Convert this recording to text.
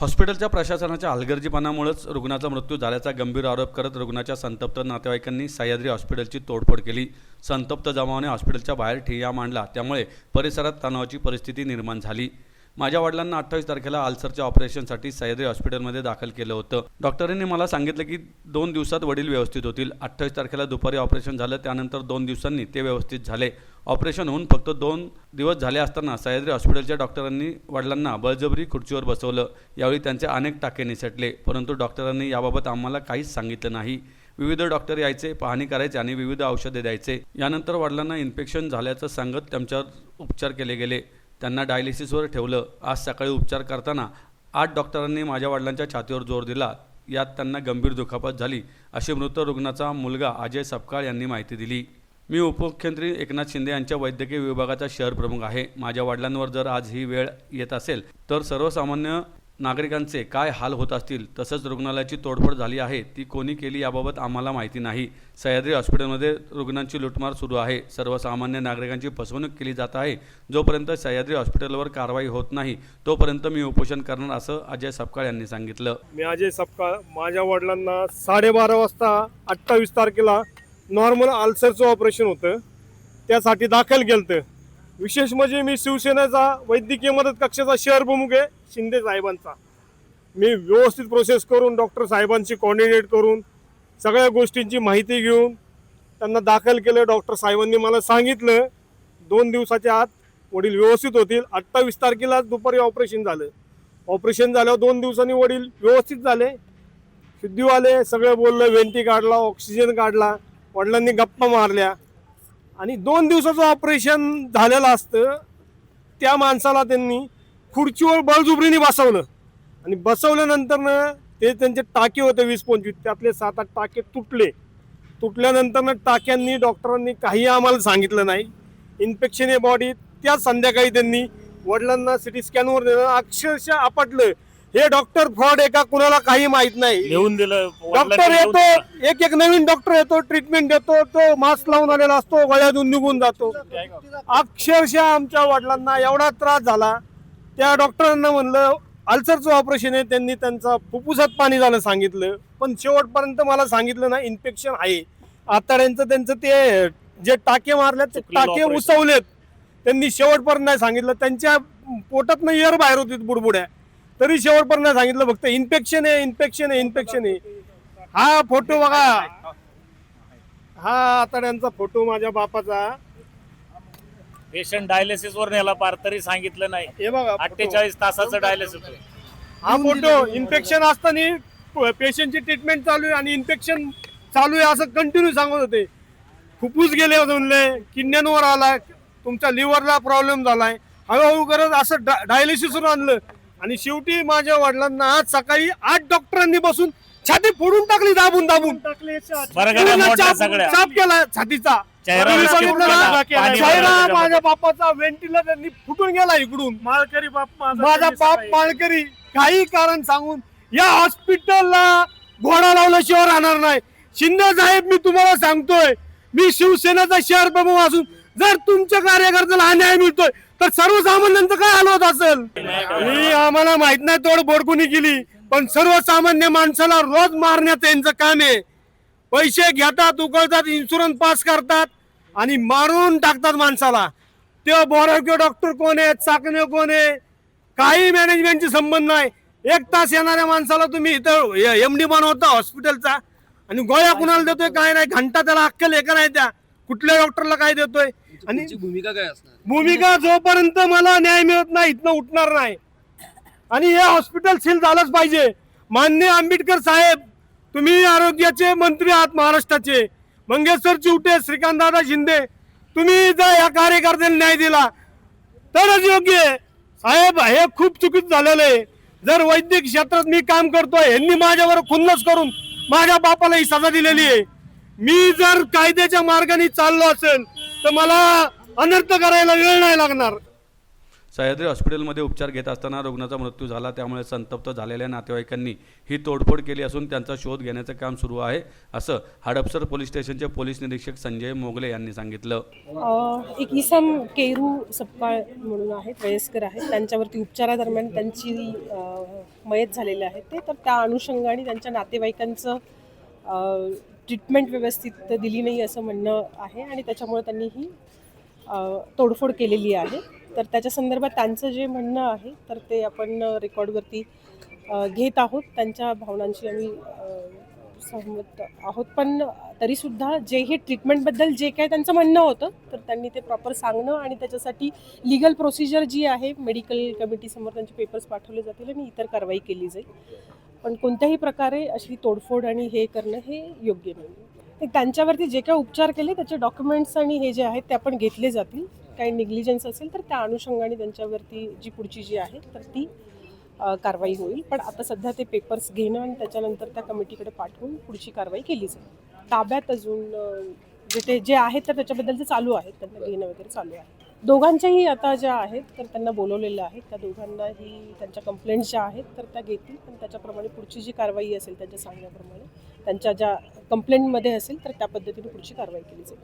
हॉस्पिटलच्या प्रशासनाच्या हलगर्जीपणामुळेच रुग्णाचा मृत्यू झाल्याचा गंभीर आरोप करत रुग्णाच्या संतप्त नातेवाईकांनी सह्याद्री हॉस्पिटलची तोडफोड केली. संतप्त जमावाने हॉस्पिटलच्या बाहेर ठिय्या मांडला. त्यामुळे परिसरात तणावाची परिस्थिती निर्माण झाली. माझ्या वडिलांना अठ्ठावीस तारखेला अल्सरच्या ऑपरेशनसाठी सह्याद्री हॉस्पिटलमध्ये दाखल केलं होतं. डॉक्टरांनी मला सांगितलं की दोन दिवसात वडील व्यवस्थित होतील. अठ्ठावीस तारखेला दुपारी ऑपरेशन झालं त्यानंतर दोन दिवसांनी ते व्यवस्थित झाले. ऑपरेशन होऊन फक्त दोन दिवस झाले असताना सह्याद्री हॉस्पिटलच्या डॉक्टरांनी वडिलांना बळजबरी खुर्चीवर बसवलं. यावेळी त्यांचे अनेक टाके निसटले परंतु डॉक्टरांनी याबाबत आम्हाला काहीच सांगितलं नाही. विविध डॉक्टर यायचे पाहणी करायचे आणि विविध औषधे द्यायचे. यानंतर वडिलांना इन्फेक्शन झाल्याचं सांगत त्यांच्यावर उपचार केले गेले. त्यांना डायलिसिसवर ठेवलं. आज सकाळी उपचार करताना आठ डॉक्टरांनी माझ्या वडिलांच्या छातीवर जोर दिला. यात त्यांना गंभीर दुखापत झाली. अशी मृत रुग्णाचा मुलगा अजय सपकाळ यांनी माहिती दिली. मी उपमुख्यमंत्री एकनाथ शिंदे यांच्या वैद्यकीय विभागाचा शहर प्रमुख आहे. माझ्या वडिलांवर जर आज ही वेळ येत असेल तर सर्वसामान्य नागरिकांचे काय हाल होत असतील तसंच रुग्णालयाची तोडफोड झाली आहे ती कोणी केली याबाबत आम्हाला माहिती नाही. सह्याद्री हॉस्पिटलमध्ये रुग्णांची लुटमार सुरू आहे. सर्वसामान्य नागरिकांची फसवणूक केली जात आहे. जोपर्यंत सह्याद्री हॉस्पिटलवर कारवाई होत नाही तोपर्यंत मी उपोषण करणार असं अजय सपकाळ यांनी सांगितलं. मी अजय सपकाळ माझ्या वडिलांना साडेबारा वाजता अठ्ठावीस तारखेला नॉर्मल अल्सरचं ऑपरेशन होतं. त्यासाठी दाखल केलं विशेष म्हणजे मी शिवसेनेचा वैद्यकीय मदत कक्षाचा शहर प्रमुख आहे शिंदे साहेबांचा. मी व्यवस्थित प्रोसेस करून डॉक्टर साहेबांशी कॉर्डिनेट करून सगळ्या गोष्टींची माहिती घेऊन त्यांना दाखल केलं. डॉक्टर साहेबांनी मला सांगितलं दोन दिवसाच्या आत वडील व्यवस्थित होतील. अठ्ठावीस तारखेला दुपारी ऑपरेशन झालं. ऑपरेशन झाल्यावर दोन दिवसांनी वडील व्यवस्थित झाले. सिद्धीवाले सगळं बोललं वेंटी काढला ऑक्सिजन काढला. वडिलांनी गप्पा मारल्या. आणि दोन दिवसाचं ऑपरेशन झालेलं असतं. त्या माणसाला त्यांनी खुर्चीवर बळजुबरीने बसवलं. आणि बसवल्यानंतरनं ते त्यांचे टाके होते वीस पंचवीस त्यातले सात आठ टाके तुटले. तुटल्यानंतरनं टाक्यांनी डॉक्टरांनी काही आम्हाला सांगितलं नाही. इन्फेक्शन आहे बॉडी त्या संध्याकाळी त्यांनी वडिलांना सिटी स्कॅनवर नेलं. अक्षरशः आपटलं. हे डॉक्टर फ्रॉड आहे का कुणाला काही माहीत नाही. लिहून दिलं डॉक्टर वडिलांनी लिहून येतो एक एक नवीन डॉक्टर येतो ट्रीटमेंट देतो तो मास्क लावून आलेला असतो गळ्यातून निघून जातो. अक्षरशः आमच्या वडिलांना एवढा त्रास झाला त्या डॉक्टरांना म्हणलं अल्सरचं ऑपरेशन आहे त्यांनी त्यांचा फुफ्फुसात पाणी झालं सांगितलं. पण शेवटपर्यंत मला सांगितलं ना इन्फेक्शन आहे. आताड्यांचं त्यांचं ते जे टाके मारले ते चुकलेलं टाके operation. उसवलेत. त्यांनी शेवटपर्यंत नाही सांगितलं. त्यांच्या पोटात एअर बाहेर होती बुडबुड्या. तरी शेवटपर्यंत नाही सांगितलं फक्त इन्फेक्शन आहे इन्फेक्शन आहे इन्फेक्शन आहे. हा फोटो बघा. हा आताड्यांचा फोटो माझ्या बापाचा. पेशंट डायलिसिस वर नेला पार तरी सांगितलं नाही. हे बघा. अठ्ठेचाळीस तासाचं डायलिसिस होतं. हा फोटो इन्फेक्शन असताना पेशंटची ट्रीटमेंट चालू आहे आणि इन्फेक्शन चालू आहे असं कंटिन्यू सांगत होते. फुफ्फुस गेले म्हणले किडण्यांवर आलाय तुमच्या लिव्हरला प्रॉब्लेम झालाय. हळूहळू करत असं डायलिसिसवर आणलं. आणि शेवटी माझ्या वडिलांना आज सकाळी आठ डॉक्टरांनी बसून छाती फोडून टाकली दाबून दाबून. पूर्ण चाप सगळ्या. चाप केला छातीचा. चेहरा ना? पाणी माझ्या बापाचा व्हेंटिलेटरनी फुटून गेला इकडून. माळकरी बाप माझा बाप माळकरी. काही कारण सांगून या हॉस्पिटलला घोडा लावल्याशिवाय राहणार नाही. शिंदे साहेब मी तुम्हाला सांगतोय मी शिवसेनेचा शहर प्रमुख असून जर तुमच्या कार्यकर्त्याला अन्याय मिळतोय तर सर्वसामान्यांचं काय हाल होत असेल? मी आम्हाला माहीत नाही तोड बोडकुनी केली पण सर्वसामान्य माणसाला रोज मारण्याचं यांचं काम आहे. पैसे घेतात उकळतात इन्शुरन्स पास करतात आणि मारून टाकतात माणसाला. ते बोरावके डॉक्टर कोण आहेत चाकणे कोण आहे? काही मॅनेजमेंटची संबंध नाही. एक तास येणाऱ्या माणसाला तुम्ही इथं एम डी बनवता हॉस्पिटलचा आणि गोळ्या कुणाला देतोय काय नाही घंटा त्याला अक्कल एका नाही त्या? कुठल्या डॉक्टरला काय देतोय? आणि तुमची भूमिका काय असणार? भूमिका जोपर्यंत मला न्याय मिळत नाही इथनं उठणार नाही. आणि हे हॉस्पिटल सील झालंच पाहिजे. मान्य आंबेडकर साहेब तुम्ही आरोग्याचे मंत्री आहात महाराष्ट्राचे. मंगेशर चिवटे श्रीकांतदादा शिंदे तुम्ही जर या कार्यकर्त्याला न्याय दिला तरच योग्य आहे. साहेब हे खूप चुकीचं झालेलं आहे. जर वैद्यक क्षेत्रात मी काम करतोय यांनी माझ्यावर खुन्नस करून माझ्या बापाला ही सजा दिलेली आहे. मी जर कायद्याच्या मार्गाने चाललो असेल तर मला अनर्थ करायला वेळ नाही लागणार. सह्याद्री हॉस्पिटलमध्ये उपचार घेत असताना रुग्णाचा मृत्यू झाला. त्यामुळे संतप्त झालेल्या नातेवाईकांनी ही तोडफोड केली असून त्यांचा शोध घेण्याचं काम सुरू आहे असं हडपसर पोलीस स्टेशनचे पोलीस निरीक्षक संजय मोगले यांनी सांगितलं. एक इसम केरू सपकाळ म्हणून आहेत वयस्कर आहेत. त्यांच्यावरती उपचारादरम्यान त्यांची मयत झालेले आहे ते. तर त्या अनुषंगाने त्यांच्या नातेवाईकांचं ट्रीटमेंट व्यवस्थित दिली नाही असं म्हणणं आहे आणि त्याच्यामुळे त्यांनी ही तोडफोड केलेली आहे. तर त्याच्या संदर्भात त्यांचं जे म्हणणं आहे तर ते आपण रेकॉर्डवरती घेत आहोत. त्यांच्या भावनांशी आम्ही सहमत आहोत. पण तरीसुद्धा जे हे ट्रीटमेंटबद्दल जे काय त्यांचं म्हणणं होतं तर त्यांनी ते प्रॉपर सांगणं आणि त्याच्यासाठी लिगल प्रोसिजर जी आहे मेडिकल कमिटीसमोर त्यांचे पेपर्स पाठवले जातील आणि इतर कारवाई केली जाईल. पण कोणत्याही प्रकारे अशी तोडफोड आणि हे करणं हे योग्य नाही. त्यांच्यावरती जे काय उपचार केले त्याचे डॉक्युमेंट्स आणि हे जे आहेत ते आपण घेतले जातील. काही निग्लिजन्स असेल तर त्या अनुषंगाने त्यांच्यावरती जी पुढची जी आहे तर ती कारवाई होईल. पण आता सध्या ते पेपर्स घेणं आणि त्याच्यानंतर त्या कमिटीकडे पाठवून पुढची कारवाई केली जाईल. ताब्यात अजून जे ते जे आहेत तर त्याच्याबद्दलचे चालू आहेत त्यांना घेणं वगैरे चालू आहे. दोघांच्याही आता ज्या आहेत तर त्यांना बोलवलेलं आहे. त्या दोघांनाही त्यांच्या कंप्लेंट्स ज्या आहेत तर त्या घेतील. आणि त्याच्याप्रमाणे पुढची जी कारवाई असेल त्यांच्या सांगण्याप्रमाणे त्यांच्या ज्या कंप्लेंटमध्ये असेल तर त्या पद्धतीने पुढची कारवाई केली जाईल.